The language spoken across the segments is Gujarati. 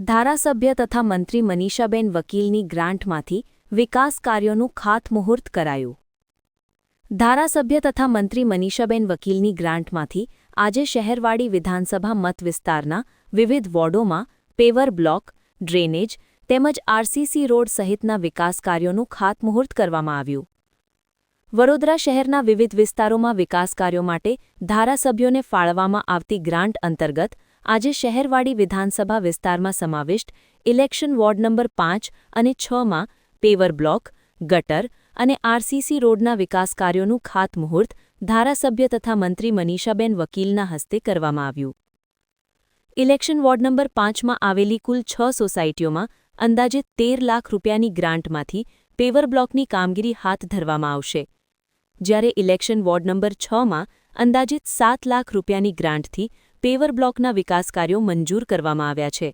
ધારાસભ્ય તથા મંત્રી મનીષાબેન વકીલની ગ્રાન્ટમાંથી વિકાસ કાર્યોનું ખાતમુહૂર્ત કરાયું. ધારાસભ્ય તથા મંત્રી મનીષાબેન વકીલની ગ્રાન્ટમાંથી આજે શહેરવાડી વિધાનસભા મત વિસ્તારના વિવિધ વોર્ડોમાં પેવર બ્લોક, ડ્રેનેજ તેમજ આરસીસી રોડ સહિતના વિકાસ કાર્યોનું ખાતમુહૂર્ત કરવામાં આવ્યું. વડોદરા શહેરના વિવિધ વિસ્તારોમાં વિકાસ કાર્યો માટે ધારાસભ્યોને ફાળવવામાં આવતી ગ્રાન્ટ અંતર્ગત આજે શહેરવાડી વિધાનસભા વિસ્તારમાં સમાવિષ્ટ ઇલેક્શન વોર્ડ નંબર પાંચ અને છમાં પેવર બ્લોક, ગટર અને આરસીસી રોડના વિકાસ કાર્યોનું ખાતમુહૂર્ત ધારાસભ્ય તથા મંત્રી મનીષાબેન વકીલના હસ્તે કરવામાં આવ્યું. ઇલેક્શન વોર્ડ નંબર પાંચમાં આવેલી કુલ છ સોસાયટીઓમાં અંદાજે તેર લાખ રૂપિયાની ગ્રાન્ટમાંથી પેવર બ્લોકની કામગીરી હાથ ધરવામાં આવશે. જ્યારે ઇલેક્શન વોર્ડ નંબર છમાં અંદાજિત સાત લાખ રૂપિયાની ગ્રાન્ટથી પેવર બ્લોકના વિકાસ કાર્યો મંજૂર કરવામાં આવ્યા છે.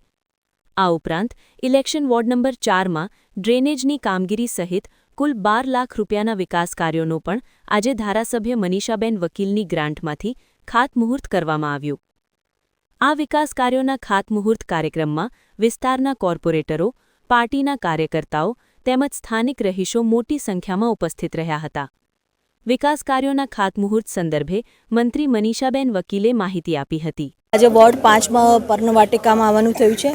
આ ઉપરાંત, ઇલેક્શન વોર્ડ નંબર ચારમાં ડ્રેનેજની કામગીરી સહિત કુલ બાર લાખ રૂપિયાના વિકાસ કાર્યોનો પણ આજે ધારાસભ્ય મનીષાબેન વકીલની ગ્રાન્ટમાંથી ખાતમુહૂર્ત કરવામાં આવ્યું. આ વિકાસ કાર્યોના ખાતમુહૂર્ત કાર્યક્રમમાં વિસ્તારના કોર્પોરેટરો, પાર્ટીના કાર્યકર્તાઓ તેમજ સ્થાનિક રહીશો મોટી સંખ્યામાં ઉપસ્થિત રહ્યા હતા. વિકાસ કાર્યોના ખાતમુહૂર્ત સંદર્ભે મંત્રી મનીષાબેન વકીલે માહિતી આપી હતી. આજે વોર્ડ પાંચમાં પર્ણવાટિકામાં આવવાનું થયું છે.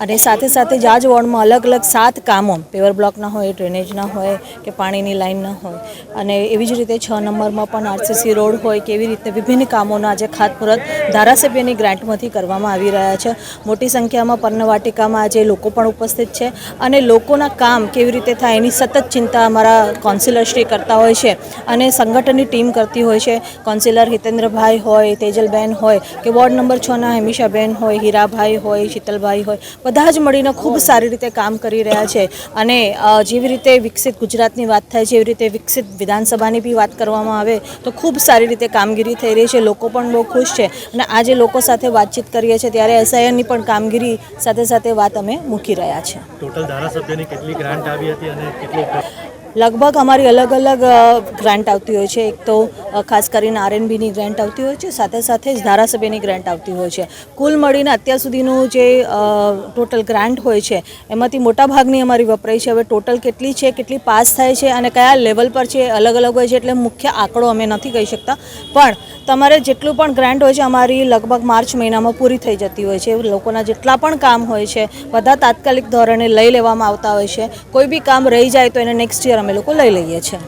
અને સાથે સાથે જ આ જ વોર્ડમાં અલગ અલગ સાત કામો, પેવર બ્લોકના હોય ડ્રેનેજના હોય કે પાણીની લાઇનના હોય. અને એવી જ રીતે છ નંબરમાં પણ આરસીસી રોડ હોય કે એવી રીતે વિભિન્ન કામોના આજે ખાતમુહૂર્ત ધારાસભ્યની ગ્રાન્ટમાંથી કરવામાં આવી રહ્યા છે. મોટી સંખ્યામાં પર્ણવાટિકામાં આજે લોકો પણ ઉપસ્થિત છે અને લોકોના કામ કેવી રીતે થાય એની સતત ચિંતા અમારા કાઉન્સિલરશ્રી કરતા હોય છે અને સંગઠનની ટીમ કરતી હોય છે. કોન્સિલર હિતેન્દ્રભાઈ હોય, તેજલબેન હોય કે વોર્ડ નંબર છના હેમિશાબેન હોય, હીરાભાઈ હોય, શીતલભાઈ હોય બધા જ મળીને ખૂબ સારી રીતે કામ કરી રહ્યા છે. અને જેવી રીતે વિકસિત ગુજરાતની વાત થાય છે એવી રીતે વિકસિત વિધાનસભાની બી વાત કરવામાં આવે તો ખૂબ સારી રીતે કામગીરી થઈ રહી છે. લોકો પણ બહુ ખુશ છે. અને આજે લોકો સાથે વાતચીત કરીએ છીએ ત્યારે એસઆઈએનની પણ કામગીરી સાથે સાથે વાત અમે મૂકી રહ્યા છે ટોટલ ધારાસભ્યની કેટલી ગ્રાન્ટ આવી હતી અને કેટલી લગભગ અમારી અલગ અલગ ગ્રાન્ટ આવતી હોય છે. એક તો ખાસ કરીને આરએનબીની ગ્રાન્ટ આવતી હોય છે. સાથે સાથે જ ધારાસભ્યની ગ્રાન્ટ આવતી હોય છે. કુલ મળીને અત્યાર સુધીનું જે ટોટલ ગ્રાન્ટ હોય છે, એમાંથી મોટાભાગની અમારી વપરાય છે. હવે ટોટલ કેટલી છે, કેટલી પાસ થાય છે અને કયા લેવલ પર છે, અલગ અલગ હોય છે એટલે મુખ્ય આંકડો અમે નથી કહી શકતા. પણ તમારે જેટલું પણ ગ્રાન્ટ હોય છે, અમારી લગભગ માર્ચ મહિનામાં પૂરી થઈ જતી હોય છે. લોકોના જેટલા પણ કામ હોય છે, બધા તાત્કાલિક ધોરણે લઈ લેવામાં આવતા હોય છે. કોઈ બી કામ રહી જાય તો એને નેક્સ્ટ યર અમે લોકો લઈ લઈએ છીએ.